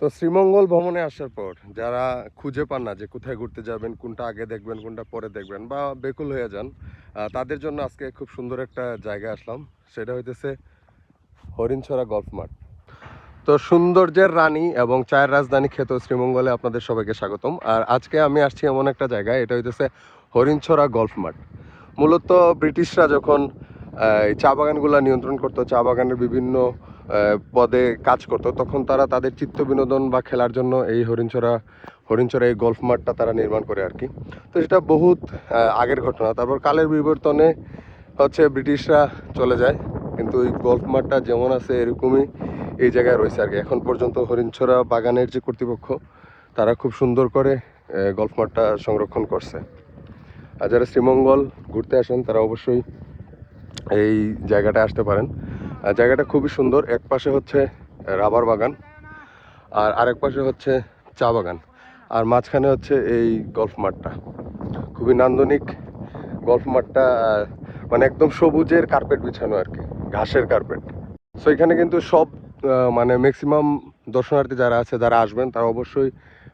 তো শ্রীমঙ্গল ভ্রমণে আসার পর যারা খুঁজে পান না যে কোথায় ঘুরতে যাবেন, কোনটা আগে দেখবেন, কোনটা পরে দেখবেন বা বেকুল হয়ে যান তাদের জন্য আজকে খুব সুন্দর একটা জায়গা আসলাম। সেটা হইতেছে হরিণছড়া গল্ফ মাঠ। তো সৌন্দর্যের রানী এবং চায়ের রাজধানী খ্যাত শ্রীমঙ্গলে আপনাদের সবাইকে স্বাগতম। আর আজকে আমি আসছি এমন একটা জায়গায়, এটা হইতেছে হরিণছড়া গল্ফ মাঠ। মূলত ব্রিটিশরা যখন চা বাগানগুলো নিয়ন্ত্রণ করতো, চা বাগানের বিভিন্ন পদে কাজ করতো, তখন তারা তাদের চিত্ত বিনোদন বা খেলার জন্য এই হরিণছড়া হরিণছড়া এই গল্ফ মাঠটা তারা নির্মাণ করে আর কি। তো সেটা বহুত আগের ঘটনা। তারপর কালের বিবর্তনে হচ্ছে ব্রিটিশরা চলে যায়, কিন্তু এই গল্ফ মাঠটা যেমন আছে এরকমই এই জায়গায় রয়েছে আর কি। এখন পর্যন্ত হরিণছড়া বাগানের যে কর্তৃপক্ষ, তারা খুব সুন্দর করে গল্ফ মাঠটা সংরক্ষণ করছে। আর যারা শ্রীমঙ্গল ঘুরতে আসেন, তারা অবশ্যই এই জায়গাটা আসতে পারেন। জায়গাটা খুবই সুন্দর। এক পাশে হচ্ছে রাবার বাগান, আর আরেক পাশে হচ্ছে চা বাগান। আর মাঝখানে হচ্ছে এই গল্ফ মাঠটা। খুবই নান্দনিক গল্ফ মাঠটা মানে একদম সবুজের কার্পেট বিছানো আর কি, ঘাসের কার্পেট। সো এখানে কিন্তু সব মানে ম্যাক্সিমাম দর্শনার্থী যারা আছে, যারা আসবেন, তারা অবশ্যই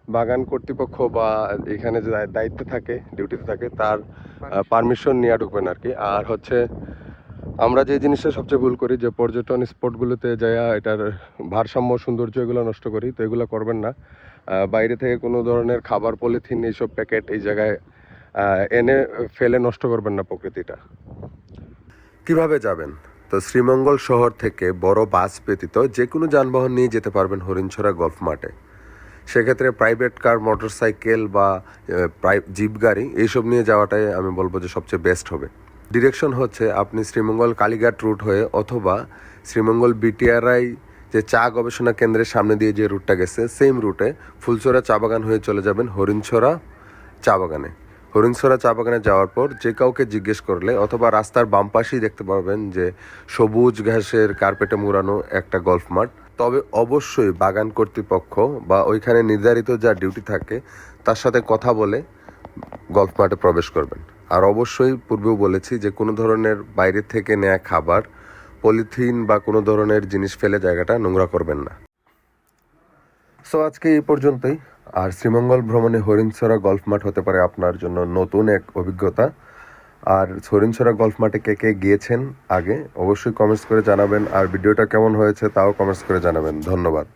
বাগান কর্তৃপক্ষ বা এখানে যে দায়- দায়িত্বে থাকে ডিউটিতে থাকে, তার পারমিশন নিয়ে ঢুকবেন আর কি। আর হচ্ছে আমরা যে জিনিসটা সবচেয়ে ভুল করি, যে পর্যটন স্পটগুলোতে যাইয়া এটার ভারসাম্য, সৌন্দর্য এগুলো নষ্ট করি, তো এগুলো করবেন না। বাইরে থেকে কোনো ধরনের খাবার, পলিথিন এইসব প্যাকেট এই জায়গায় এনে ফেলে নষ্ট করবেন না প্রকৃতিটা। কীভাবে যাবেন? তো শ্রীমঙ্গল শহর থেকে বড় বাস ব্যতীত যে কোনো যানবাহন নিয়ে যেতে পারবেন হরিণছড়া গল্ফ মাঠে। সেক্ষেত্রে প্রাইভেট কার মোটরসাইকেল বা জিপ গাড়ি, এইসব নিয়ে যাওয়াটাই আমি বলব যে সবচেয়ে বেস্ট হবে। ডিরেকশন হচ্ছে আপনি শ্রীমঙ্গল কালীঘাট রুট হয়ে অথবা শ্রীমঙ্গল বিটিআরআই যে চা গবেষণা কেন্দ্রের সামনে দিয়ে যে রুটটা গেছে সেম রুটে ফুলছড়া চা বাগান হয়ে চলে যাবেন হরিণছড়া চা বাগানে। হরিণছড়া চা বাগানে যাওয়ার পর যে কাউকে জিজ্ঞেস করলে অথবা রাস্তার বাম পাশেই দেখতে পাবেন যে সবুজ ঘাসের কার্পেটে মুড়ানো একটা গল্ফ মাঠ। তবে অবশ্যই বাগান কর্তৃপক্ষ বা ওইখানে নির্ধারিত যা ডিউটি থাকে, তার সাথে কথা বলে গল্ফ মাঠে প্রবেশ করবেন। আর অবশ্যই পূর্বেও বলেছি যে কোনো ধরনের বাইরে থেকে নেওয়া খাবার, পলিথিন বা কোনো ধরনের জিনিস ফেলে জায়গাটা নোংরা করবেন না। সো আজকে এই পর্যন্তই। আর শ্রীমঙ্গল ভ্রমণে হরিণছড়া গল্ফ মাঠ হতে পারে আপনার জন্য নতুন এক অভিজ্ঞতা। আর হরিণছড়া গল্ফ মাঠে কে কে গিয়েছেন আগে অবশ্যই কমেন্টস করে জানাবেন। আর ভিডিওটা কেমন হয়েছে তাও কমেন্টস করে জানাবেন। ধন্যবাদ।